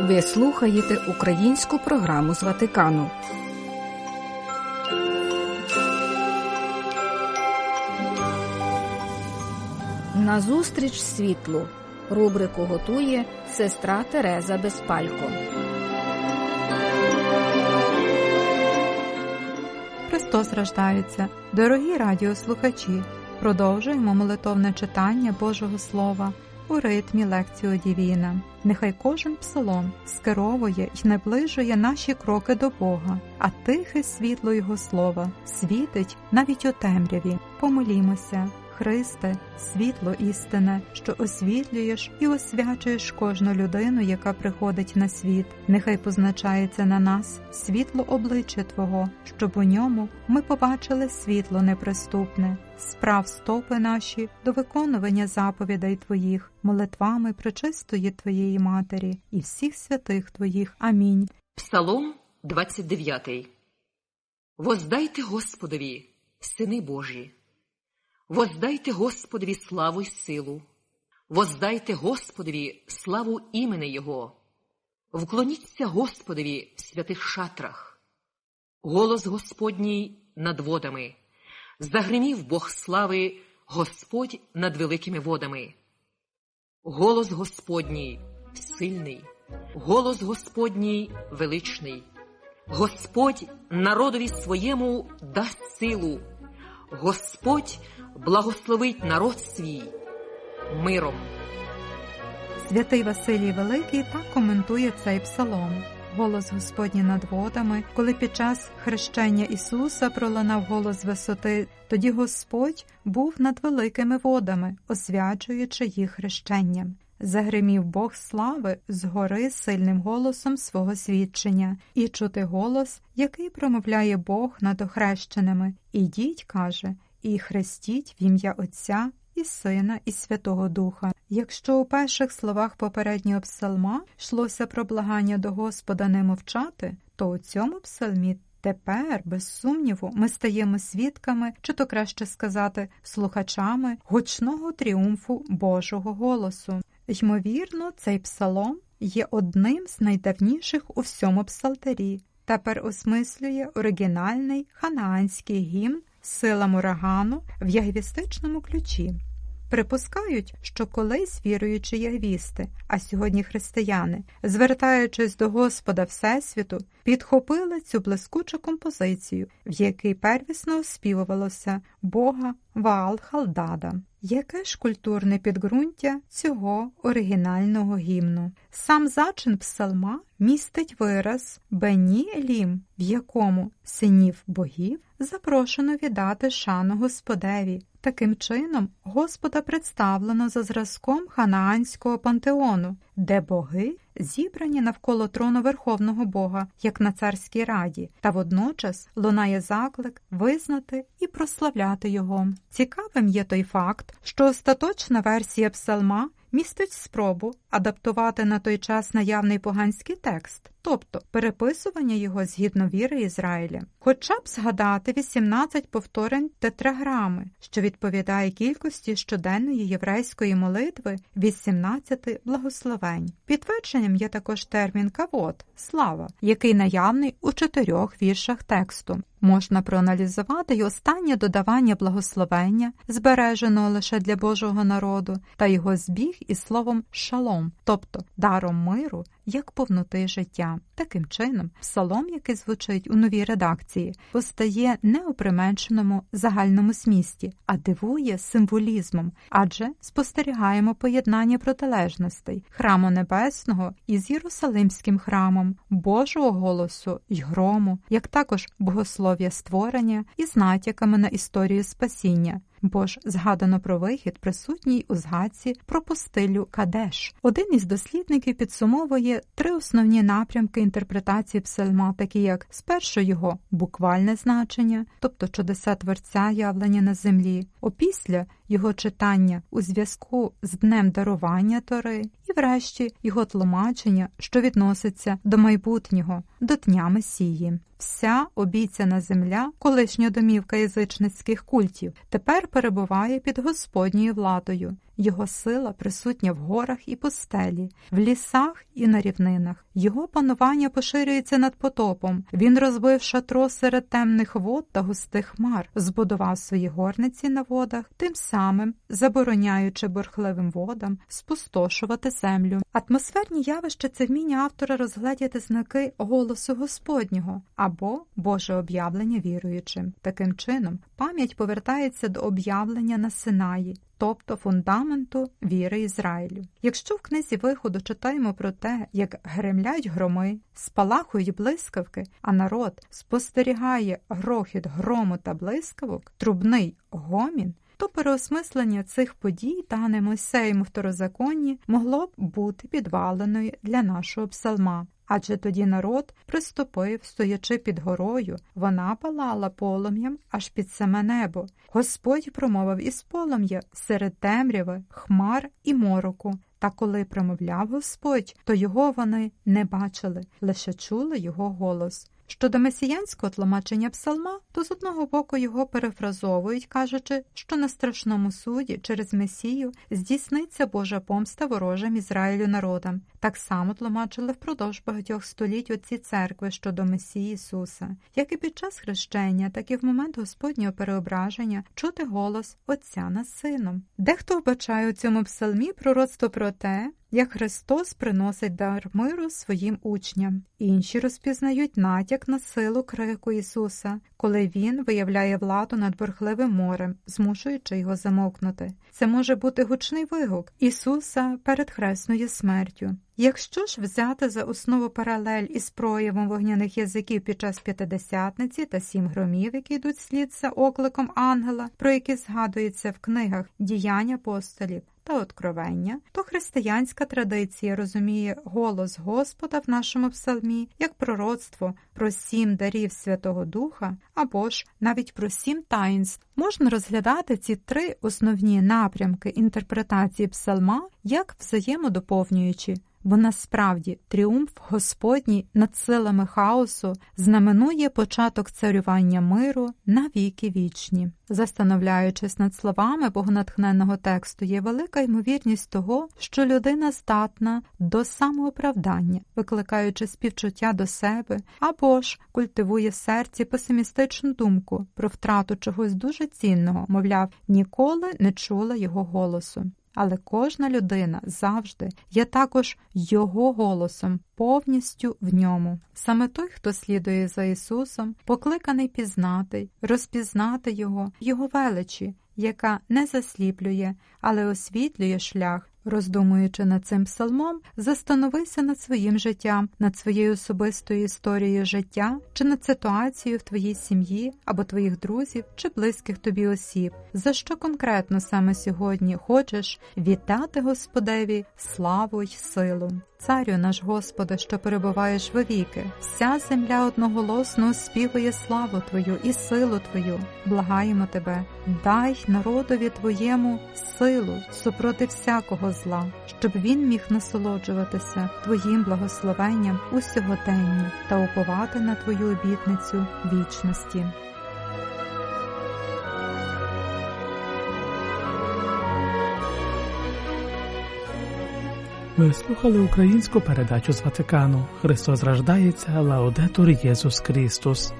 Ви слухаєте українську програму з Ватикану. Назустріч світлу. Рубрику готує сестра Тереза Безпалько. Христос рождається, дорогі радіослухачі. Продовжуємо молитовне читання Божого Слова у ритмі лекціо Дівіна. Нехай кожен псалом скеровує й наближує наші кроки до Бога, а тихе світло Його слова світить навіть у темряві. Помолімося. Христе, світло істине, що освітлюєш і освячуєш кожну людину, яка приходить на світ. Нехай позначається на нас світло обличчя Твого, щоб у ньому ми побачили світло неприступне, справ стопи наші до виконування заповідей Твоїх, молитвами пречистої Твоєї Матері і всіх святих Твоїх. Амінь. Псалом 29. Воздайте Господові, сини Божі. Воздайте Господові славу й силу, воздайте Господові славу імени Його, вклоніться Господові в святих шатрах, голос Господній над водами, загримів Бог слави Господь над великими водами. Голос Господній сильний, голос Господній величний, Господь народові своєму дасть силу, Господь благословить народ свій миром. Святий Василій Великий так коментує цей псалом. Голос Господній над водами, коли під час хрещення Ісуса пролунав голос висоти, тоді Господь був над великими водами, освячуючи їх хрещенням. Загримів Бог слави згори сильним голосом свого свідчення, і чути голос, який промовляє Бог над охрещеними. Ідіть, каже, і хрестіть в ім'я Отця і Сина, і Святого Духа. Якщо у перших словах попереднього псалма йшлося про благання до Господа не мовчати, то у цьому псалмі тепер, без сумніву, ми стаємо свідками, чи то краще сказати, слухачами гучного тріумфу Божого голосу. Ймовірно, цей псалом є одним з найдавніших у всьому псалтері. Тепер осмислює оригінальний ханаанський гімн силам урагану в ягвістичному ключі. Припускають, що колись віруючі ягвісти, а сьогодні християни, звертаючись до Господа Всесвіту, підхопили цю блискучу композицію, в якій первісно оспівувалося Бога Ваал Халдада. Яке ж культурне підґрунтя цього оригінального гімну? Сам зачин псалма містить вираз Бені Елім, в якому синів богів запрошено віддати шану Господеві. Таким чином, Господа представлено за зразком ханаанського пантеону, де боги зібрані навколо трону Верховного Бога, як на царській раді, та водночас лунає заклик визнати і прославляти його. Цікавим є той факт, що остаточна версія псалма містить спробу адаптувати на той час наявний поганський текст, тобто переписування його згідно віри Ізраїля, хоча б згадати 18 повторень тетраграми, що відповідає кількості щоденної єврейської молитви 18 благословень. Підтвердженням є також термін кавод слава, який наявний у чотирьох віршах тексту. Можна проаналізувати й останнє додавання благословення, збереженого лише для Божого народу, та його збіг із словом шалом, тобто даром миру, як повноти життя. Таким чином, псалом, який звучить у новій редакції, постає не у применшеному загальному смісті, а дивує символізмом, адже спостерігаємо поєднання протилежностей храму небесного із Єрусалимським храмом, Божого голосу й грому, як також богослов'я створення із натяками на історію спасіння. Бо ж згадано про вихід, присутній у згадці про пустилю Кадеш. Один із дослідників підсумовує три основні напрямки інтерпретації псальма, такі як спершу його буквальне значення, тобто чудеса творця явлення на землі, опісля його читання у зв'язку з днем дарування Тори, і врешті його тлумачення, що відноситься до майбутнього, до Дня Месії. Вся обіцяна земля, колишня домівка язичницьких культів, тепер перебуває під Господньою владою. Його сила присутня в горах і пустелі, в лісах і на рівнинах. Його панування поширюється над потопом. Він розбив шатро серед темних вод та густих хмар, збудував свої горниці на водах, тим самим забороняючи бурхливим водам спустошувати землю. Атмосферні явища це вміння автора розгледіти знаки голосу Господнього або Боже об'явлення віруючим. Таким чином, пам'ять повертається до об'явлення на Синаї, тобто фундаменту віри Ізраїлю. Якщо в книзі виходу читаємо про те, як гремлять громи, спалахують блискавки, а народ спостерігає грохіт грому та блискавок, трубний гомін. То переосмислення цих подій, дане Мойсеєм у второзаконні, могло б бути підваленою для нашого псалма. Адже тоді народ приступив, стоячи під горою, вона палала полум'ям аж під саме небо. Господь промовив із полум'я серед темряви, хмар і мороку. Та коли промовляв Господь, то його вони не бачили, лише чули його голос. Щодо месіянського тлумачення псалма, то з одного боку його перефразовують, кажучи, що на страшному суді через Месію здійсниться Божа помста ворожим Ізраїлю народам. Так само тлумачили впродовж багатьох століть отці церкви щодо Месії Ісуса, як і під час хрещення, так і в момент Господнього переображення чути голос Отця над Сином. Дехто вбачає у цьому псалмі пророцтво про те, як Христос приносить дар миру своїм учням. Інші розпізнають натяк на силу крику Ісуса, коли Він виявляє владу над бурхливим морем, змушуючи його замовкнути. Це може бути гучний вигук Ісуса перед хресною смертю. Якщо ж взяти за основу паралель із проявом вогняних язиків під час п'ятидесятниці та сім громів, які йдуть слід за окликом ангела, про які згадується в книгах діяння апостолів та откровення, то християнська традиція розуміє голос Господа в нашому псалмі як пророцтво про сім дарів Святого Духа або ж навіть про сім таїнств. Можна розглядати ці три основні напрямки інтерпретації псалма як взаємодоповнюючі бо насправді тріумф Господній над силами хаосу знаменує початок царювання миру на віки вічні. Застановляючись над словами богонатхненного тексту, є велика ймовірність того, що людина здатна до самооправдання, викликаючи співчуття до себе, або ж культивує в серці песимістичну думку про втрату чогось дуже цінного, мовляв, ніколи не чула його голосу але кожна людина завжди є також його голосом, повністю в ньому. Саме той, хто слідує за Ісусом, покликаний пізнати, розпізнати Його, Його величі, яка не засліплює, але освітлює шлях Роздумуючи над цим псалмом, застановися над своїм життям, над своєю особистою історією життя, чи над ситуацією в твоїй сім'ї або твоїх друзів чи близьких тобі осіб, за що конкретно саме сьогодні хочеш вітати Господеві славу й силу. Царю наш Господи, що перебуваєш вовіки, вся земля одноголосно співує славу Твою і силу Твою, благаємо Тебе, дай народові Твоєму силу супроти всякого зла, щоб він міг насолоджуватися Твоїм благословенням у сьогоденні та уповати на Твою обітницю вічності. Ви слухали українську передачу з Ватикану. Христос рождається, Лаудетур Єсус Христос.